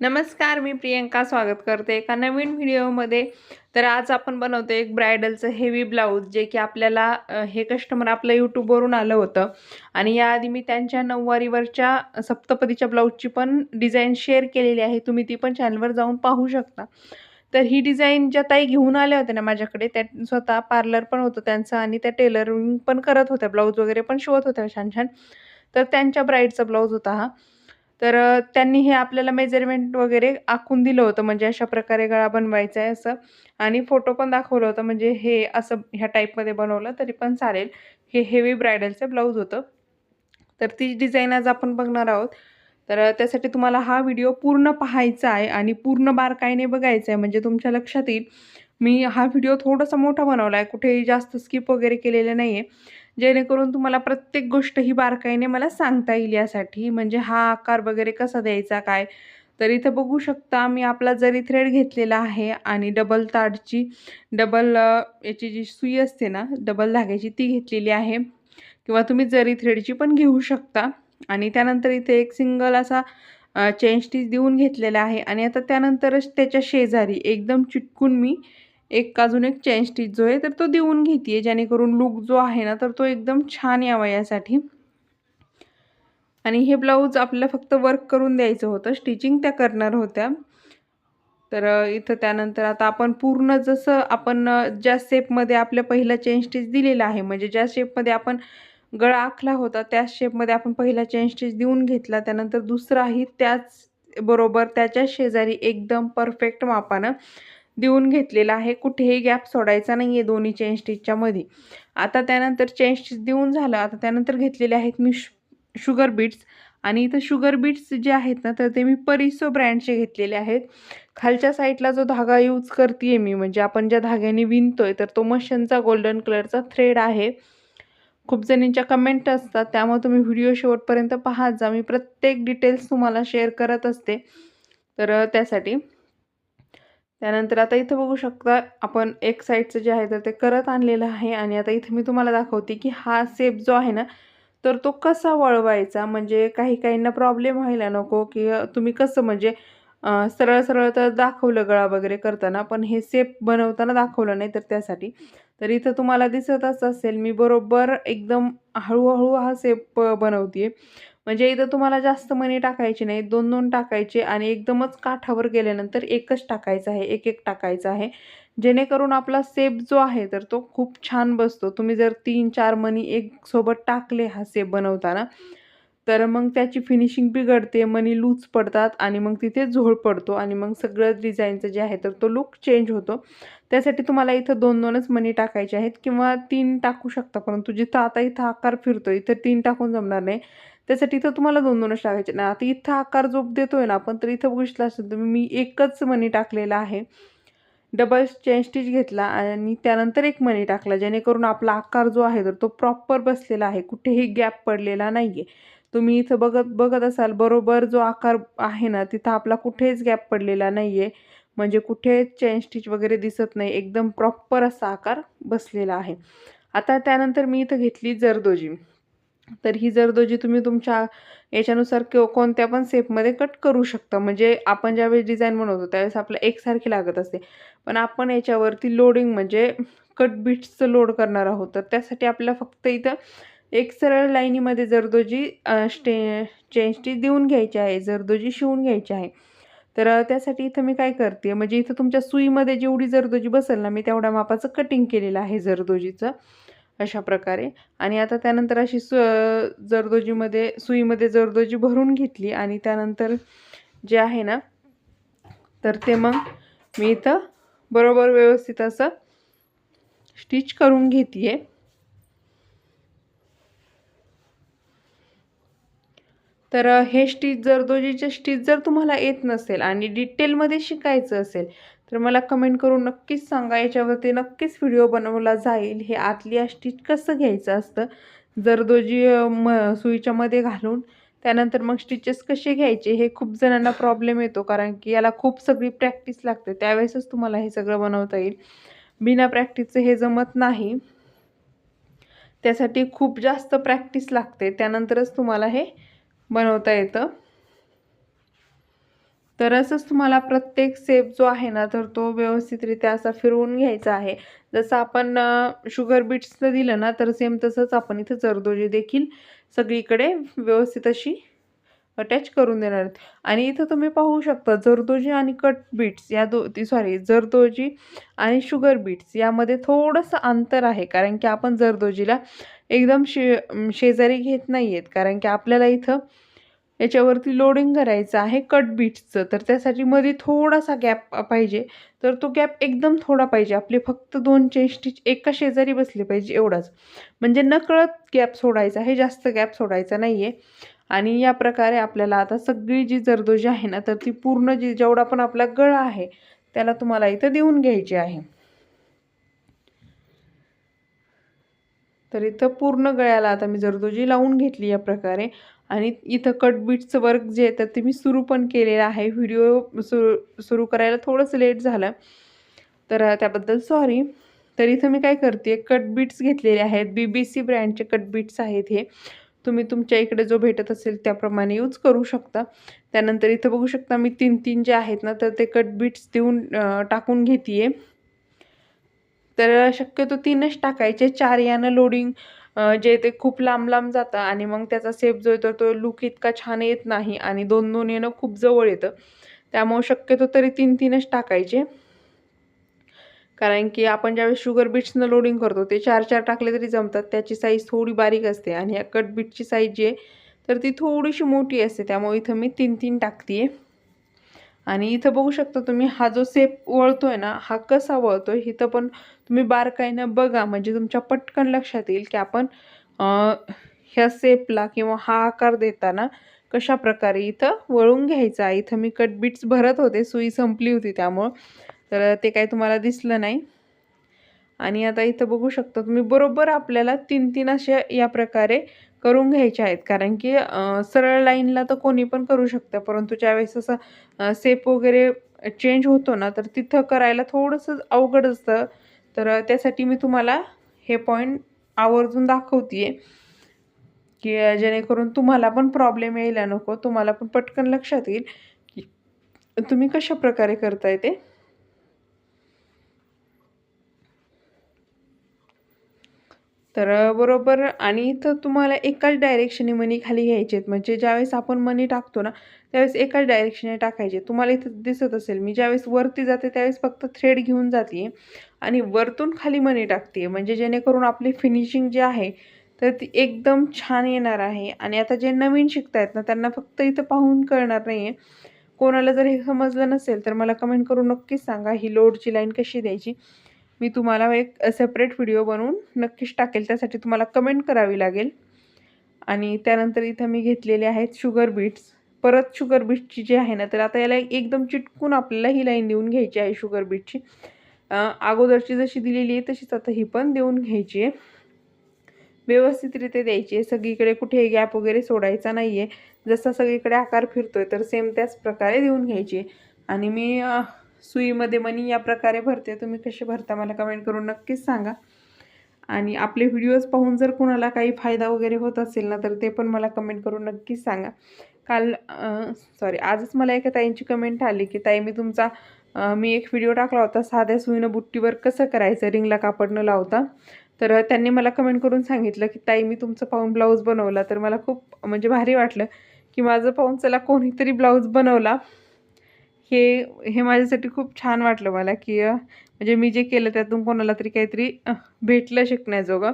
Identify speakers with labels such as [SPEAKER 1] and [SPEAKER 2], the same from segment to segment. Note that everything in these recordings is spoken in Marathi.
[SPEAKER 1] नमस्कार मी प्रियंका स्वागत करते एका नवीन व्हिडिओमध्ये. तर आज आपण बनवतो एक ब्रायडलचं हेवी ब्लाऊज जे की आपल्याला हे कस्टमर आपलं यूट्यूबवरून आलं होतं. आणि याआधी मी त्यांच्या नऊवारीवरच्या सप्तपदीच्या ब्लाऊजची पण डिझाईन शेअर केलेली आहे. तुम्ही ती पण चॅनलवर जाऊन पाहू शकता. तर ही डिझाईन ज्या ताई घेऊन आल्या होत्या ना माझ्याकडे त्या स्वतः पार्लर पण होतं त्यांचं आणि त्या टेलरिंग पण करत होत्या ब्लाऊज वगैरे पण शिवत होत्या छान छान तर त्यांच्या ब्राईडचा ब्लाऊज होता हा. तर त्यांनी हे आपल्याला मेजरमेंट वगैरे आखून दिलं होतं म्हणजे अशा प्रकारे गळा बनवायचा आहे असं. आणि फोटो पण दाखवलं होतं म्हणजे हे असं ह्या टाईपमध्ये बनवलं तरी पण चालेल. हे हेवी ब्रायडलचं ब्लाऊज होतं. तर ती डिझाईन आज आपण बघणार आहोत. तर त्यासाठी तुम्हाला हा व्हिडिओ पूर्ण पाहायचा आहे आणि पूर्ण बारकाईने बघायचा आहे म्हणजे तुमच्या लक्षात येईल. मी हा व्हिडिओ थोडासा मोठा बनवला आहे कुठेही जास्त स्किप वगैरे केलेलं नाही आहे जेणेकरून तुम्हाला प्रत्येक गोष्ट ही बारकाईने मला सांगता येईल यासाठी. म्हणजे हा आकार वगैरे कसा द्यायचा काय? तर इथं बघू शकता मी आपला जरी थ्रेड घेतलेला आहे आणि डबल ताडची डबल याची जी सुई असते ना डबल धाग्याची ती घेतलेली आहे. किंवा तुम्ही जरी थ्रेडची पण घेऊ शकता. आणि त्यानंतर इथे एक सिंगल असा चेन स्टिच देऊन घेतलेला आहे. आणि आता त्यानंतरच त्याच्या शेजारी एकदम चिटकून मी एक अजून एक चेन स्टिच जो आहे तर तो देऊन घेते जेणेकरून लुक जो आहे ना तर तो एकदम छान यावा यासाठी. आणि हे ब्लाऊज आपल्याला फक्त वर्क करून द्यायचं होतं. स्टिचिंग त्या करणार होत्या. तर इथं त्यानंतर आता आपण पूर्ण जसं आपण ज्या शेपमध्ये आपल्या पहिला चेन स्टिच दिलेला आहे म्हणजे ज्या शेपमध्ये आपण गळा आखला होता त्याच शेपमध्ये आपण पहिला चेन स्टिच देऊन घेतला. त्यानंतर दुसराही त्याच बरोबर त्याच्या शेजारी एकदम परफेक्ट मापानं देऊन घेतलेला आहे. कुठेही गॅप सोडायचा नाही आहे दोन्ही चेन स्टिचच्या मध्ये आता त्यानंतर चेन स्टिच देऊन झालं. आता त्यानंतर घेतलेले आहेत मी शु शुगर बीट्स आणि इथं शुगर बीट्स जे आहेत ना तर ते मी परिसो ब्रँडचे घेतलेले आहेत. खालच्या साईडला जो धागा यूज करते मी म्हणजे आपण ज्या धाग्याने विणतोय तर तो मशीनचा गोल्डन कलरचा थ्रेड आहे. खूप जणींच्या कमेंट असतात. त्यामुळे तुम्ही व्हिडिओ शेवटपर्यंत पाहत जा. मी प्रत्येक डिटेल्स तुम्हाला शेअर करत असते. तर त्यासाठी त्यानंतर आता इथं बघू शकता आपण एक साईडचं जे आहे तर ते करत आणलेलं आहे. आणि आता इथं मी तुम्हाला दाखवते की हा सेप जो आहे ना तर तो कसा वळवायचा? म्हणजे काही काहींना प्रॉब्लेम व्हायला नको की तुम्ही कसं म्हणजे सरळ सरळ तर दाखवलं गळा वगैरे करताना पण हे सेप बनवताना दाखवलं नाही तर त्यासाठी. तर इथं तुम्हाला दिसतच असेल मी बरोबर एकदम हळूहळू हा सेप बनवते म्हणजे इथं तुम्हाला जास्त मणी टाकायची नाही दोन दोन टाकायचे आणि एकदमच काठावर गेल्यानंतर एकच टाकायचं आहे एक एक टाकायचं आहे. जेणेकरून आपला सेप जो आहे तर तो खूप छान बसतो. तुम्ही जर तीन चार मणी एक सोबत टाकले हा सेप बनवताना तर मग त्याची फिनिशिंग बिघडते मनी लूज पडतात आणि मग तिथे झोळ पडतो आणि मग सगळं डिझाईनचं जे आहे तर तो लुक चेंज होतो. त्यासाठी तुम्हाला इथं दोन दोनच मनी टाकायचे आहेत किंवा तीन टाकू शकता परंतु जिथं आता इथं आकार फिरतो इथं तीन टाकून जमणार नाही. त्यासाठी इथं तुम्हाला दोन दोनच टाकायचे. ना आता इथं आकार जो देतोय ना आपण तर इथं बघितलं असेल तुम्ही मी एकच मनी टाकलेला आहे. डबल चेन स्टिच घेतला आणि त्यानंतर एक मनी टाकला जेणेकरून आपला आकार जो आहे तर तो प्रॉपर बसलेला आहे. कुठेही गॅप पडलेला नाही आहे तुम्ही इथं बघत बघत असाल बरोबर जो आकार आहे ना तिथं आपला कुठेच गॅप पडलेला नाही आहे म्हणजे कुठे चेन स्टिच वगैरे दिसत नाही एकदम प्रॉपर असा आकार बसलेला आहे. आता त्यानंतर मी इथं घेतली जरदोजी. तर ही जरदोजी तुम्ही तुमच्या याच्यानुसार किंवा कोणत्या पण सेपमध्ये कट करू शकता. म्हणजे आपण ज्यावेळेस डिझाईन बनवतो त्यावेळेस आपल्याला एकसारखी लागत असते. पण आपण याच्यावरती लोडिंग म्हणजे कट बीट्सचं लोड करणार आहोत. तर त्यासाठी आपल्याला फक्त इथं एक सरळ लाईनीमध्ये जरदोजी स्टे चेंजटी देऊन घ्यायची आहे जरदोजी शिवून घ्यायची आहे तर त्यासाठी इथं मी काय करते म्हणजे इथं तुमच्या सुईमध्ये जेवढी जरदोजी बसेल ना मी तेवढ्या मापाचं कटिंग केलेलं आहे जरदोजीचं अशा प्रकारे. आणि आता त्यानंतर अशी सु जरदोजीमध्ये सुईमध्ये जरदोजी भरून घेतली आणि त्यानंतर जे आहे ना तर ते मग मी इथं बरोबर व्यवस्थित असं स्टिच करून घेते तर हे स्टिच जरदोजीचे स्टिच जर तुम्हाला येत नसेल आणि डिटेलमध्ये शिकायचं असेल तर मला कमेंट करून नक्कीच सांगा याच्यावरती नक्कीच व्हिडिओ बनवला जाईल. हे आतली स्टिच कसं घ्यायचं असतं? जरदोजी म सुईच्यामध्ये घालून त्यानंतर मग स्टिचेस कसे घ्यायचे? हे खूप जणांना प्रॉब्लेम येतो कारण की याला खूप सगळी प्रॅक्टिस लागते. त्यावेळेसच तुम्हाला हे सगळं बनवता येईल. बिना प्रॅक्टिसचं हे जमत नाही. त्यासाठी खूप जास्त प्रॅक्टिस लागते. त्यानंतरच तुम्हाला हे बनवता येतं. तर असंच तुम्हाला प्रत्येक सेप जो आहे ना तर तो व्यवस्थितरित्या असा फिरवून घ्यायचा आहे. जसं आपण शुगर बीट्सनं दिलं ना तर सेम तसंच आपण इथं जरदोजी देखील सगळीकडे व्यवस्थित अशी अटॅच करून देणार आहेत. आणि इथं तुम्ही पाहू शकता जरदोजी आणि कट बीट्स या दो ती सॉरी जरदोजी आणि शुगर बीट्स यामध्ये थोडंसं अंतर आहे. कारण की आपण जरदोजीला एकदम शे शेजारी घेत नाही आहेत कारण की आपल्याला इथं याच्यावरती लोडिंग करायचं आहे कट बीट्सचं तर त्यासाठी मध्ये थोडासा गॅप पाहिजे. तर तो गॅप एकदम थोडा पाहिजे. आपले फक्त दोन चेन स्टिच एका शेजारी बसले पाहिजे एवढाच. म्हणजे नकळत गॅप सोडायचा आहे जास्त गॅप सोडायचा नाही आहे आणि या प्रकारे आपल्याला आता सगळी जी जरदोजी आहे ना तर ती पूर्ण जी जेवढा पण आपला गळा आहे त्याला तुम्हाला इथं देऊन घ्यायची आहे. तर इथं पूर्ण गळ्याला आता मी जरदोजी लावून घेतली या प्रकारे. आणि इथं कटबीटचं वर्क जे आहे तर ते मी सुरू पण केलेलं आहे. व्हिडिओ सुरू सुरू करायला थोडंसं लेट झालं. तर त्याबद्दल सॉरी तर इथं मी काय करते कटबीट्स घेतलेले आहेत. बी बी सी ब्रँडचे कटबीट्स आहेत हे. तुम्ही तुमच्या इकडे जो भेटत असेल त्याप्रमाणे यूज करू शकता. त्यानंतर इथं बघू शकता मी तीन तीन जे आहेत ना तर ते कटबीट्स देऊन टाकून घेते आहे तर शक्यतो तीनच टाकायचे. चार यानं लोडिंग जे ते खूप लांब लांब जातं आणि मग त्याचा सेप जो येतो तो लुक इतका छान येत नाही आणि दोन दोन येणं खूप जवळ येतं. त्यामुळं शक्यतो तरी तीन तीनच टाकायचे. कारण की आपण ज्यावेळेस शुगर बीट्सनं लोडिंग करतो ते चार चार टाकले तरी जमतात. त्याची साईज थोडी बारीक असते आणि या कट बीटची साईज जी आहे तर ती थोडीशी मोठी असते. त्यामुळे इथं मी तीन तीन टाकते आहे आणि इथं बघू शकता तुम्ही हा जो सेप वळतोय ना हा कसा वळतोय इथं पण तुम्ही बारकाईनं बघा. म्हणजे तुमच्या पटकन लक्षात येईल की आपण ह्या सेपला किंवा हा आकार देताना कशा प्रकारे इथं वळून घ्यायचा इथं मी कट बीट्स भरत होते सुई संपली होती त्यामुळं. तर ते काही तुम्हाला दिसलं नाही. आणि आता इथं बघू शकता तुम्ही बरोबर आपल्याला तीन तीन अशा या प्रकारे करून घ्यायचे आहेत. कारण की सरळ लाईनला तर कोणी पण करू शकतं. परंतु ज्यावेळेस असं सेप वगैरे चेंज होतो ना तर तिथं करायला थोडंसं अवघड असतं. तर त्यासाठी मी तुम्हाला हे पॉईंट आवर्जून दाखवते आहे की जेणेकरून तुम्हाला पण प्रॉब्लेम यायला नको. तुम्हाला पण पटकन लक्षात येईल की तुम्ही कशा प्रकारे करताय ते. तर बरोबर आणि इथं तुम्हाला एकाच डायरेक्शने मनी खाली घ्यायचे आहेत. म्हणजे ज्यावेळेस आपण मनी टाकतो ना त्यावेळेस एकाच डायरेक्शने टाकायचे. तुम्हाला इथं दिसत असेल मी ज्यावेळेस वरती जाते त्यावेळेस फक्त थ्रेड घेऊन जाते आणि वरतून खाली मनी टाकते म्हणजे जेणेकरून आपली फिनिशिंग जी आहे तर ती एकदम छान येणार आहे. आणि आता जे नवीन शिकतायत ना त्यांना फक्त इथं पाहून कळणार नाही आहे कोणाला जर हे समजलं नसेल तर मला कमेंट करून नक्कीच सांगा. ही लोडची लाईन कशी द्यायची? मी तुम्हाला एक सेपरेट व्हिडिओ बनवून नक्कीच टाकेल. त्यासाठी तुम्हाला कमेंट करावी लागेल. आणि त्यानंतर इथं मी घेतलेले आहेत शुगर बीट्स परत शुगर बीटची जी आहे ना तर आता याला एकदम चिटकून आपल्याला ही लाईन देऊन घ्यायची आहे शुगर बीटची अगोदरची जशी दिलेली आहे तशीच आता ही पण देऊन घ्यायची आहे. व्यवस्थितरित्या द्यायची आहे. सगळीकडे कुठेही गॅप वगैरे सोडायचा नाही आहे जसा सगळीकडे आकार फिरतोय तर सेम त्याच प्रकारे देऊन घ्यायची आहे. आणि मी सुईमध्ये मनी या प्रकारे भरते. तुम्ही कसे भरता मला कमेंट करून नक्कीच सांगा. आणि आपले व्हिडिओज पाहून जर कोणाला काही फायदा वगैरे होत असेल ना तर ते पण मला कमेंट करून नक्कीच सांगा. काल सॉरी आजच मला एका ताईंची कमेंट आली की ताई मी तुमचा मी एक व्हिडिओ टाकला होता साध्या सुईनं बुट्टीवर कसं करायचं? रिंगला कापड न लावता. तर त्यांनी मला कमेंट करून सांगितलं की ताई मी तुमचं पाहून ब्लाऊज बनवला. तर मला खूप म्हणजे भारी वाटलं की माझं पाहून चला कोणीतरी ब्लाऊज बनवला. हे हे माझ्यासाठी खूप छान वाटलं मला की म्हणजे मी जे केलं त्यातून कोणाला तरी काहीतरी भेटलं शिकण्याजोगं.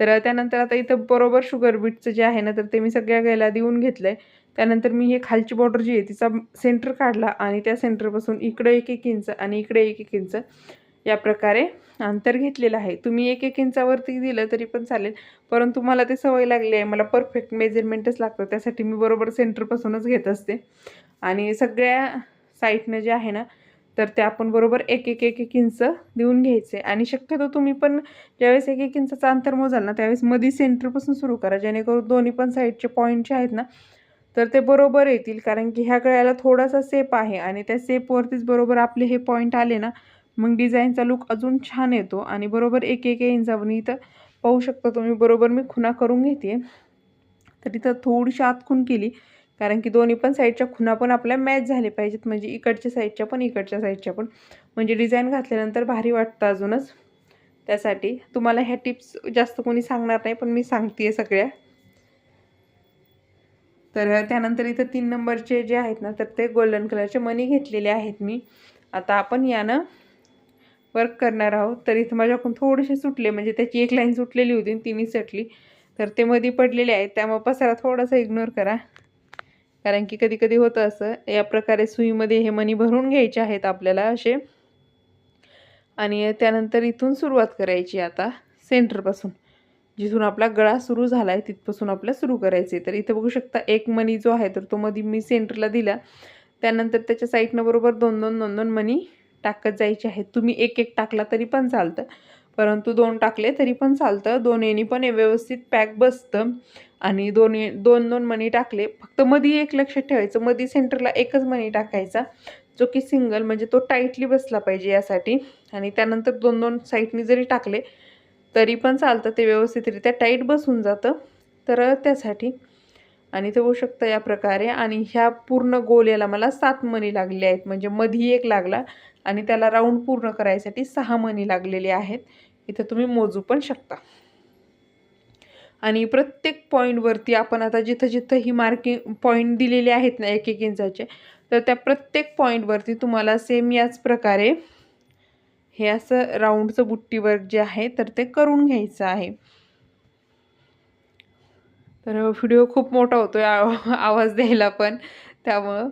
[SPEAKER 1] तर त्यानंतर आता इथं बरोबर शुगर बीटचं जे आहे ना तर ते मी सगळ्या गायला देऊन घेतलं आहे त्यानंतर मी हे खालची बॉर्डर जी आहे तिचा सेंटर काढला आणि त्या सेंटरपासून इकडं एक एक इंच आणि इकडे एक एक इंच या प्रकारे अंतर घेतलेलं आहे. तुम्ही एक एक इंचावरती दिलं तरी पण चालेल परंतु मला ते सवय लागली आहे. मला परफेक्ट मेजरमेंटच लागतं. त्यासाठी मी बरोबर सेंटरपासूनच घेत असते. आणि सगळ्या साईडनं जे आहे ना तर ते आपण बरोबर एक एक एक एक इंच देऊन घ्यायचे. आणि शक्यतो तुम्ही पण ज्यावेळेस एक एक इंचाचं अंतर मोजाल ना त्यावेळेस मधी सेंटरपासून सुरू करा. जेणेकरून दोन्ही पण साईडचे पॉईंट जे आहेत ना तर ते बरोबर येतील. कारण की ह्या गळ्याला थोडासा सेप आहे आणि त्या सेपवरतीच बरोबर आपले हे पॉईंट आले ना मग डिझाईनचा लुक अजून छान येतो. आणि बरोबर एक एक इंचावर इथं पाहू शकता तुम्ही बरोबर मी खुणा करून घेते तर इथं थोडीशी आतखून केली. कारण की दोन्ही पण साईडच्या खुणा पण आपल्या मॅच झाले पाहिजेत. म्हणजे इकडच्या साईडच्या पण इकडच्या साईडच्या पण. म्हणजे डिझाईन घातल्यानंतर भारी वाटतं अजूनच. त्यासाठी तुम्हाला ह्या टिप्स जास्त कोणी सांगणार नाही पण मी सांगते सगळ्या. तर त्यानंतर इथं तीन नंबरचे जे आहेत ना तर ते गोल्डन कलरचे मनी घेतलेले आहेत मी. आता आपण यानं वर्क करणार आहोत. तर इथं माझ्याकडून थोडेसे सुटले म्हणजे त्याची एक लाईन सुटलेली होती तिन्ही सटली. तर ते मध्ये पडलेले आहेत त्यामुळे पसारा थोडासा इग्नोर करा. कारण की कधी कधी होतं असं या प्रकारे सुईमध्ये हे मनी भरून घ्यायचे आहेत आपल्याला असे. आणि त्यानंतर इथून सुरुवात करायची आता सेंटरपासून जिथून आपला गळा सुरू झाला आहे तिथपासून आपल्याला सुरू करायचे तर इथं बघू शकता एक मनी जो आहे तर तो मधी मी सेंटरला दिला. त्यानंतर त्याच्या साईडनं बरोबर दोन दोन दोन दोन मनी टाकत जायचे आहेत. तुम्ही एक एक टाकला तरी पण चालतं. परंतु दोन टाकले तरी पण चालतं. दोन येणी पण व्यवस्थित पॅक बसतं. आणि दोन दोन दोन मनी टाकले. फक्त मधी एक लक्षात ठेवायचं मधी सेंटरला एकच मनी टाकायचा जो की सिंगल म्हणजे तो टाईटली बसला पाहिजे यासाठी. आणि त्यानंतर दोन दोन साईडनी जरी टाकले तरी पण चालतं ते व्यवस्थितरित्या. टाईट बसून जातं तर त्यासाठी. आणि ते होऊ शकतं या प्रकारे. आणि ह्या पूर्ण गोल्याला मला सात मनी लागले आहेत. म्हणजे मधी एक लागला आणि त्याला राऊंड पूर्ण करायसाठी सहा मनी लागलेले आहेत. इथं तुम्ही मोजू पण शकता. आणि प्रत्येक पॉईंटवरती आपण आता जिथं जिथं ही मार्किंग पॉईंट दिलेले आहेत ना एक एक इंचाचे तर त्या प्रत्येक पॉईंटवरती तुम्हाला सेम याच प्रकारे हे असं राऊंडचं बुट्टी वर्क जे आहे तर ते करून घ्यायचं आहे. तर व्हिडिओ खूप मोठा होतो आवाज द्यायला पण त्यामुळं.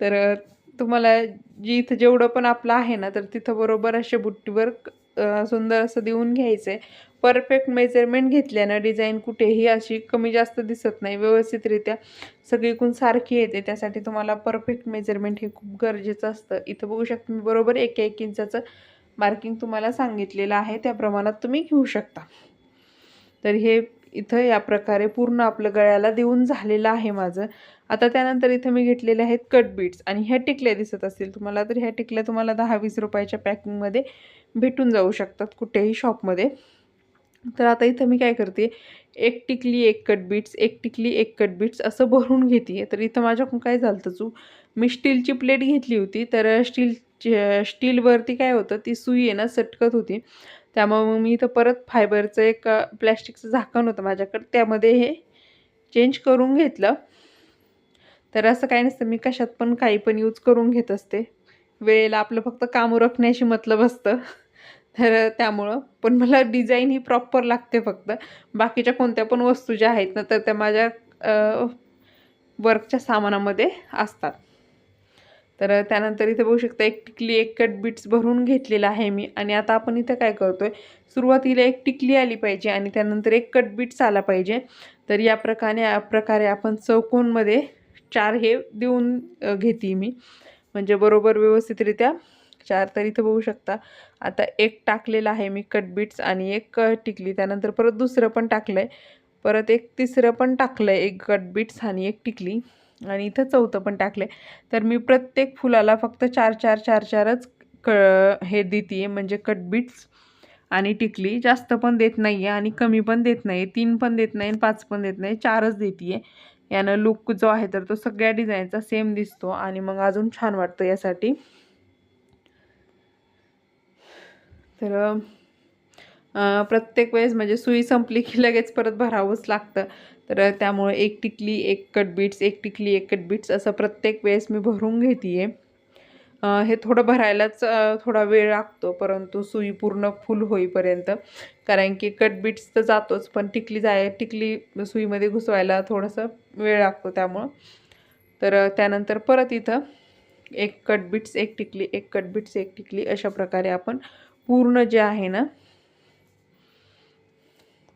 [SPEAKER 1] तर तुम्हाला जी इथं जेवढं पण आपलं आहे ना तर तिथं बरोबर असे बुट्टीवर सुंदर असं देऊन घ्यायचं आहे परफेक्ट मेजरमेंट घेतल्यानं डिझाईन कुठेही अशी कमी जास्त दिसत नाही. व्यवस्थितरित्या सगळीकडून सारखी येते. त्यासाठी तुम्हाला परफेक्ट मेजरमेंट हे खूप गरजेचं असतं. इथं बघू शकता मी बरोबर एक एक इंचाचं मार्किंग तुम्हाला सांगितलेलं आहे. त्या प्रमाणात तुम्ही घेऊ शकता. तर हे इथं या प्रकारे पूर्ण आपलं गळ्याला देऊन झालेलं आहे माझं. आता त्यानंतर इथं मी घेतलेले आहेत कट बीट्स आणि ह्या टिकल्या दिसत असतील तुम्हाला तर ह्या टिकल्या तुम्हाला दहा वीस रुपयाच्या पॅकिंगमध्ये भेटून जाऊ शकतात कुठेही शॉपमध्ये तर आता इथं मी काय करते एक टिकली एक कट बीट्स एक टिकली एक कट बीट्स असं भरून घेते तर इथं माझ्याकडून काय झालं तचू मी स्टीलची प्लेट घेतली होती तर स्टील स्टीलवरती काय होतं ती सुई आहे ना सटकत होती. त्यामुळे मग मी इथं परत फायबरचं एक प्लॅस्टिकचं झाकण होतं माझ्याकडं त्यामध्ये हे चेंज करून घेतलं. तर असं काही नसतं मी कशात पण काही पण यूज करून घेत असते. वेळेला आपलं फक्त काम उरकण्याशी मतलब असतं. तर त्यामुळं पण मला डिझाईन ही प्रॉपर लागते फक्त. बाकीच्या कोणत्या पण वस्तू ज्या आहेत ना तर त्या माझ्या वर्कच्या सामानामध्ये असतात. तर त्यानंतर इथे बघू शकता एक टिकली एक कट बीट्स भरून घेतलेला आहे मी. आणि आता आपण इथं काय करतो आहे सुरुवातीला एक टिकली आली पाहिजे आणि त्यानंतर एक कट बीट्स आला पाहिजे. तर या प्रकारे प्रकारे आपण चौकोनमध्ये चार हे देऊन घेते मी. म्हणजे बरोबर व्यवस्थितरित्या चार तर इथं बघू शकता. आता एक टाकलेलं आहे मी कटबीट्स आणि एक टिकली. त्यानंतर परत दुसरं पण टाकलं आहे परत एक तिसरं पण टाकलं आहे एक कटबीट्स आणि एक टिकली. आणि इथं चौथं पण टाकलं आहे तर मी प्रत्येक फुलाला फक्त चार चार चार चारच क हे देते आहे म्हणजे कटबीट्स आणि टिकली. जास्त पण देत नाही आहे आणि कमी पण देत नाही तीन पण देत नाही आणि पाच पण देत नाही. चारच देते आहे यानं लुक जो आहे तर तो सगळ्या डिझाईनचा सेम दिसतो. आणि मग अजून छान वाटतं यासाठी. तर प्रत्येक वेळेस म्हणजे सुई संपली की लगेच परत भरावंच लागतं. तर त्यामुळे एक टिकली एक कट बीट्स एक टिकली एक कट बीट्स असं प्रत्येक वेळेस मी भरून घेते आहे हे थोडं भरायलाच थोडा वेळ लागतो परंतु सुई पूर्ण फुल होईपर्यंत. कारण की कट बीट्स तर जातोच पण टिकली जाय टिकली सुईमध्ये घुसवायला थोडंसं वेळ लागतो त्यामुळं. तर त्यानंतर परत इथं एक कट बीट्स एक टिकली एक कट बीट्स एक टिकली अशा प्रकारे आपण पूर्ण जे आहे ना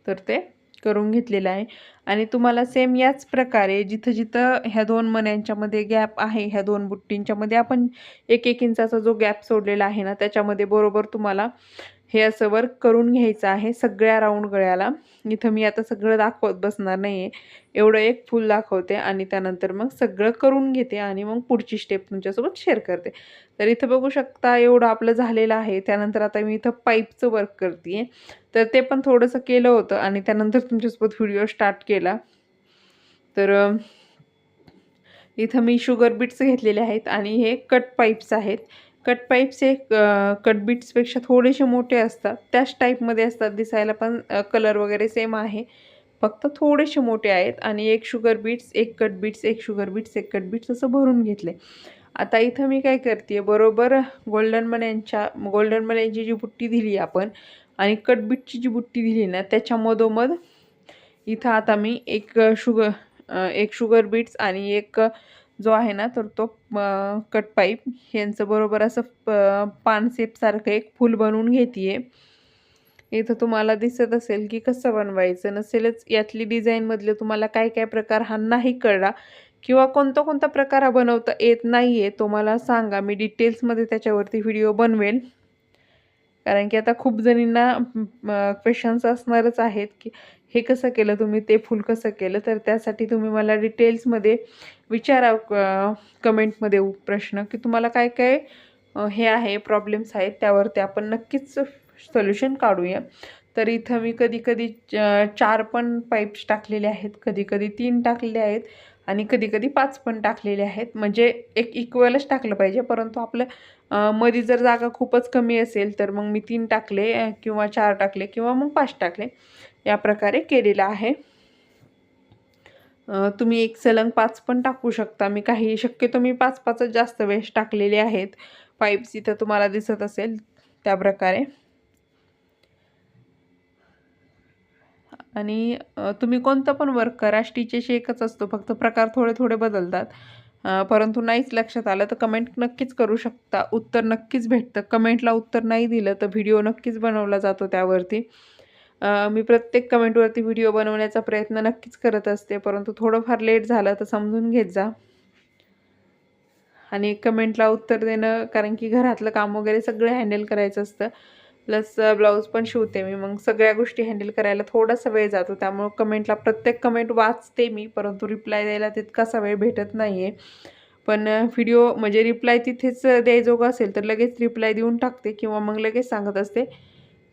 [SPEAKER 1] तर ते करून घेतलेलं आहे. आणि तुम्हाला सेम याच प्रकारे जिथं जिथं ह्या दोन मण्यांच्यामध्ये गॅप आहे ह्या दोन बुट्टींच्यामध्ये आपण एक एक इंचाचा जो गॅप सोडलेला आहे ना त्याच्यामध्ये बरोबर तुम्हाला हे असं वर्क करून घ्यायचं आहे सगळ्या राऊंड गळ्याला. इथं मी आता सगळं दाखवत बसणार नाही आहे एवढं एक फुल दाखवते आणि त्यानंतर मग सगळं करून घेते आणि मग पुढची स्टेप तुमच्यासोबत शेअर करते. तर इथं बघू शकता एवढं आपलं झालेलं आहे. त्यानंतर आता मी इथं पाईपचं वर्क करते तर ते पण थोडंसं केलं होतं आणि त्यानंतर तुमच्यासोबत व्हिडिओ स्टार्ट केला. तर इथं मी शुगर बीट्स घेतलेले आहेत आणि हे कट पाईप्स आहेत. कट पाईप्स कट बीट्सपेक्षा थोडेसे मोठे असतात. त्याच टाईपमध्ये असतात दिसायला पण कलर वगैरे सेम आहे. फक्त थोडेसे मोठे आहेत आणि एक शुगर बीट्स एक कट बीट्स एक शुगर बीट्स एक कट बीट्स असं भरून घेतले. आता इथं मी काय करते बरोबर गोल्डन मण्यांच्या गोल्डन मण्यांची जी बुट्टी दिली आपण आणि कटबीटची जी बुट्टी दिली ना त्याच्या मधोमध इथं आता मी एक शुगर एक शुगर बीट्स आणि एक जो आहे ना तर तो कट पाईप यांचं बरोबर असं पानसेपसारखं एक फूल बनवून घेते इथं तुम्हाला दिसत असेल की कसं बनवायचं नसेलच यातली डिझाईनमधले तुम्हाला काय काय प्रकार हा नाही कळला किंवा कोणता कोणता प्रकार हा बनवता येत नाही आहे तो मला सांगा. मी डिटेल्समध्ये त्याच्यावरती व्हिडिओ बनवेल कारण की आता खूप जणींना क्वेश्चन्स असणारच आहेत की हे कसं केलं तुम्ही ते फुल कसं केलं? तर त्यासाठी तुम्ही मला डिटेल्समध्ये विचारा कमेंटमध्ये प्रश्न की तुम्हाला काय काय हे आहे प्रॉब्लेम्स आहेत त्यावरती आपण नक्कीच सोल्युशन काढूया. तर इथं मी कधी कधी चार पण पाईप्स टाकलेले आहेत कधी कधी तीन टाकलेले आहेत. आणि कधी कधी पाच पण टाकलेले आहेत. म्हणजे एक इक्वलच टाकलं पाहिजे. परंतु आपलं मध्ये जर जागा खूपच कमी असेल तर मग मी तीन टाकले किंवा चार टाकले किंवा मग पाच टाकले. या प्रकारे केलेलं आहे. तुम्ही एक सलंग पाच पण टाकू शकता. मी काही शक्यतो मी पाच पाचच जास्त वेळेस टाकलेले आहेत. पाईप्स इथं तुम्हाला दिसत असेल त्या प्रकारे. आणि तुम्ही कोणतं पण वर्क करा स्टिचेस एकच असतो फक्त प्रकार थोडे थोडे बदलतात. परंतु नाहीच लक्षात आलं तर कमेंट नक्कीच करू शकता. उत्तर नक्कीच भेटतं. कमेंटला उत्तर नाही दिलं तर व्हिडिओ नक्कीच बनवला जातो त्यावरती. मी प्रत्येक कमेंटवरती व्हिडिओ बनवण्याचा प्रयत्न नक्कीच करत असते परंतु थोडंफार लेट झालं तर समजून घेत जा. आणि कमेंटला उत्तर देणं कारण की घरातलं काम वगैरे सगळं हँडल करायचं असतं. प्लस ब्लाऊज पण शिवते मी. मग सगळ्या गोष्टी हँडल करायला थोडासा वेळ जातो. त्यामुळं कमेंटला प्रत्येक कमेंट वाचते मी परंतु रिप्लाय द्यायला तितकासा वेळ भेटत नाही आहे पण व्हिडिओ म्हणजे रिप्लाय तिथेच द्यायजोगं असेल तर लगेच रिप्लाय देऊन टाकते किंवा मग लगेच सांगत असते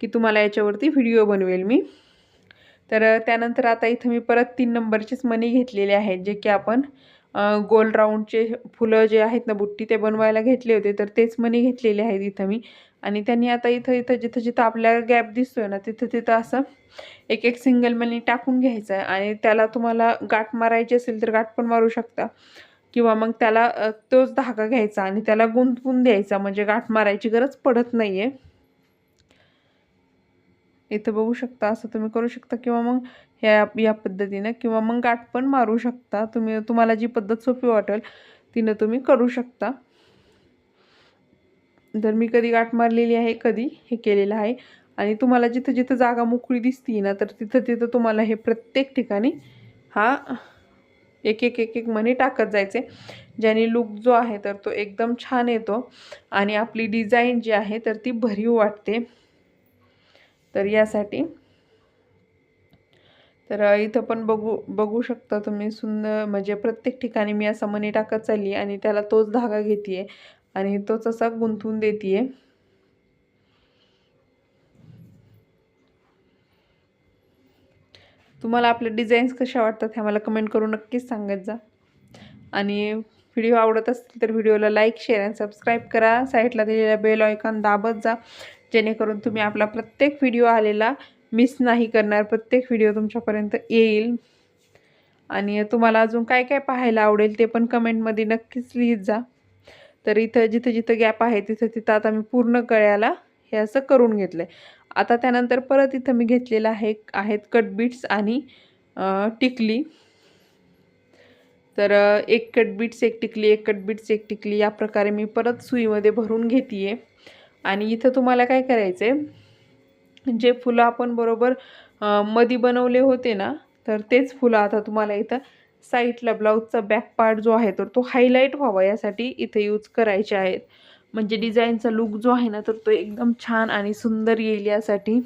[SPEAKER 1] की तुम्हाला याच्यावरती व्हिडिओ बनवेल मी. तर त्यानंतर आता इथं मी परत तीन नंबरचेच मनी घेतलेले आहेत जे की आपण गोल राऊंडचे फुलं जे आहेत ना बुट्टी ते बनवायला घेतले होते. तर तेच मनी घेतलेले आहेत इथं मी. आणि त्यांनी आता इथं इथं जिथं जिथं आपल्याला गॅप दिसतोय ना तिथं तिथं असं एक एक सिंगल मनी टाकून घ्यायचं आहे आणि त्याला तुम्हाला गाठ मारायची असेल तर गाठ पण मारू शकता. किंवा मग त्याला तोच धागा घ्यायचा आणि त्याला गुंतवून द्यायचा. म्हणजे गाठ मारायची गरज पडत नाही आहे इथं बघू शकता असं तुम्ही करू शकता. किंवा मग ह्या या पद्धतीनं किंवा मग गाठ पण मारू शकता. तुम्ही तुम्हाला जी पद्धत सोपी वाटेल तिनं तुम्ही करू शकता. तर मी कधी गाठ मारलेली आहे कधी हे केलेलं आहे आणि तुम्हाला जिथं जिथं जागा मोकळी दिसती ना तर तिथं तिथं तुम्हाला हे प्रत्येक ठिकाणी हा एक एक एक एक मनी टाकत जायचे. ज्याने लुक जो आहे तर तो एकदम छान येतो आणि आपली डिझाईन जी आहे तर ती भरीव वाटते. तर यासाठी तर इथं पण बघू बघू शकता तुम्ही सुंदर म्हणजे प्रत्येक ठिकाणी मी असा मनी टाकत चालली आणि त्याला तोच धागा घेते आणि तोच असा गुंतवून देते तुम्हाला आपल्या डिझाईन्स कशा वाटतात हे मला कमेंट करून नक्कीच सांगत जा. आणि व्हिडिओ आवडत असतील तर व्हिडिओला लाईक शेअर आणि सबस्क्राईब करा. साईडला दिलेला बेल ऑयकॉन दाबत जा. जेणेकरून तुम्ही आपला प्रत्येक व्हिडिओ आलेला मिस नाही करणार. प्रत्येक व्हिडिओ तुमच्यापर्यंत येईल. आणि तुम्हाला अजून काय काय पाहायला आवडेल ते पण कमेंटमध्ये नक्कीच लिहित जा. तर इथं जिथं जिथं गॅप आहे तिथं तिथं आता मी पूर्ण कळ्याला हे असं करून घेतलं आहे आता त्यानंतर परत इथं मी घेतलेलं आहे आहेत कटबीट्स आणि टिकली. तर एक कटबीट्स एक टिकली एक कटबीट्स एक टिकली या प्रकारे मी परत सुईमध्ये भरून घेते आणि इथं तुम्हाला काय करायचं आहे जे फुलं आपण बरोबर मधी बनवले होते ना तर तेच फुलं आता तुम्हाला इथं साईडला ब्लाऊजचा बॅक पार्ट जो आहे तर तो हायलाईट व्हावा यासाठी इथे यूज करायचे आहेत. म्हणजे डिझाईनचा लुक जो आहे ना तर तो एकदम छान आणि सुंदर येईल यासाठी.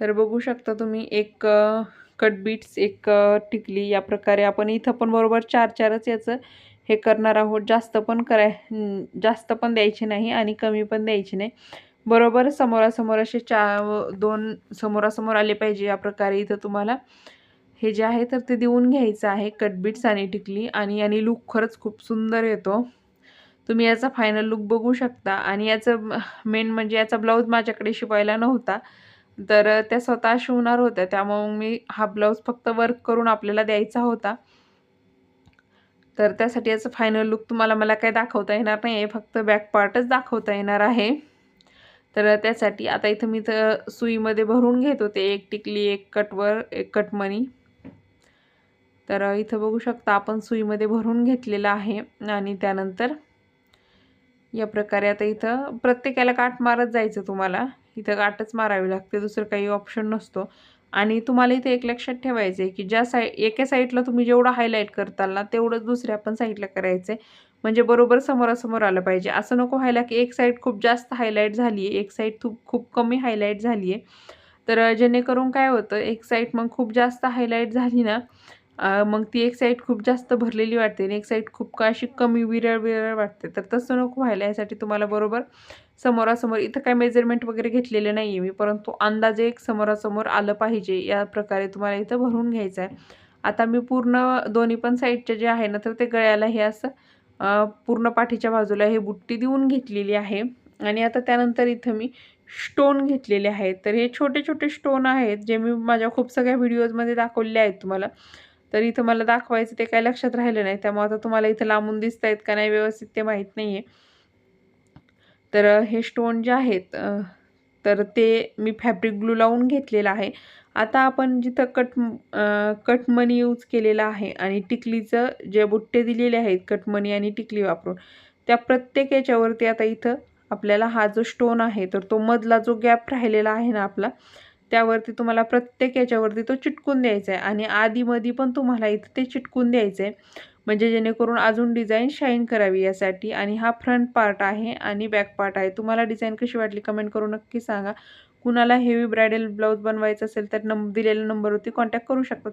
[SPEAKER 1] तर बघू शकता तुम्ही एक कट बीट्स एक टिकली या प्रकारे आपण इथं पण बरोबर चार चारच याचं हे करणार आहोत. जास्त पण कराय जास्त पण द्यायचे नाही आणि कमी पण द्यायचे नाही. बरोबर समोरासमोर असे चा दोन समोरासमोर आले पाहिजे या प्रकारे इथं तुम्हाला. हे जे आहे तर ते देऊन घ्यायचं आहे. कटबीट्स आणि टिकली आणि याने लुक खरंच खूप सुंदर येतो. तुम्ही याचा फायनल लुक बघू शकता. आणि याचं मेन म्हणजे याचा ब्लाऊज माझ्याकडे शिवायला नव्हता. तर त्या स्वतः शिवणार होत्या. त्यामुळे मी हा ब्लाऊज फक्त वर्क करून आपल्याला द्यायचा होता. तर त्यासाठी याचं फायनल लुक तुम्हाला मला काही दाखवता येणार नाही आहे फक्त बॅक पार्टच दाखवता येणार आहे. तर त्यासाठी आता इथं मी तर सुईमध्ये भरून घेत होते. एक टिकली एक कटवर एक कटमणी. तर इथं बघू शकता आपण सुईमध्ये भरून घेतलेलं आहे आणि त्यानंतर या प्रकारे आता इथं प्रत्येकाला काठ मारत जायचं तुम्हाला. इथं काठच मारावी लागते दुसरं काही ऑप्शन नसतो. आणि तुम्हाला इथे एक लक्षात ठेवायचं आहे की ज्या साईड एका साईडला तुम्ही जेवढं हायलाईट करताल ना तेवढंच दुसऱ्या पण साईडला करायचं आहे म्हणजे बरोबर समोरासमोर आलं पाहिजे. असं नको व्हायला की एक साईड खूप जास्त हायलाईट झाली आहे एक साईड खूप खूप कमी हायलाईट झाली आहे तर जेणेकरून काय होतं एक साईड मग खूप जास्त हायलाईट झाली ना मग ती एक साईड खूप जास्त भरलेली वाटते आणि एक साईड खूप का अशी कमी विरळ विरळ वाटते. तर तसं नको व्हायला यासाठी तुम्हाला बरोबर समोरासमोर इथं काय मेजरमेंट वगैरे घेतलेले नाही आहे मी परंतु अंदाजे एक समोरासमोर आलं पाहिजे या प्रकारे तुम्हाला इथं भरून घ्यायचं आहे आता मी पूर्ण दोन्ही पण साईडचे जे आहे ना तर ते गळ्याला हे असं पूर्ण पाठीच्या बाजूला हे बुट्टी देऊन घेतलेली आहे. आणि आता त्यानंतर इथं मी स्टोन घेतलेले आहेत. तर हे छोटे छोटे स्टोन आहेत जे मी माझ्या खूप सगळ्या व्हिडिओजमध्ये दाखवले आहेत तुम्हाला. तर इथं मला दाखवायचं ते काय लक्षात राहिलं नाही. त्यामुळे आता तुम्हाला इथं लांबून दिसत आहेत का नाही व्यवस्थित ते माहीत नाही आहे तर हे स्टोन जे आहेत तर ते मी फॅब्रिक ग्लू लावून घेतलेलं आहे. आता आपण जिथं कट कटमनी यूज केलेला आहे आणि टिकलीचं जे बुट्टे दिलेले आहेत कटमनी आणि टिकली वापरून त्या प्रत्येक याच्यावरती आता इथं आपल्याला हा जो स्टोन आहे तर तो मधला जो गॅप राहिलेला आहे ना आपला त्यावरती तुम्हाला प्रत्येक याच्यावरती तो चिटकून द्यायचा आहे. आणि आधीमध्ये पण तुम्हाला इथं ते चिटकून द्यायचं आहे. म्हणजे जेणेकरून अजून डिझाईन शाईन करावी यासाठी. आणि हा फ्रंट पार्ट आहे आणि बॅक पार्ट आहे. तुम्हाला डिझाईन कशी वाटली कमेंट करून नक्की सांगा. कुणाला हेवी ब्रायडल ब्लाऊज बनवायचं असेल तर नंब दिलेल्या नंबरवरती कॉन्टॅक्ट करू शकता.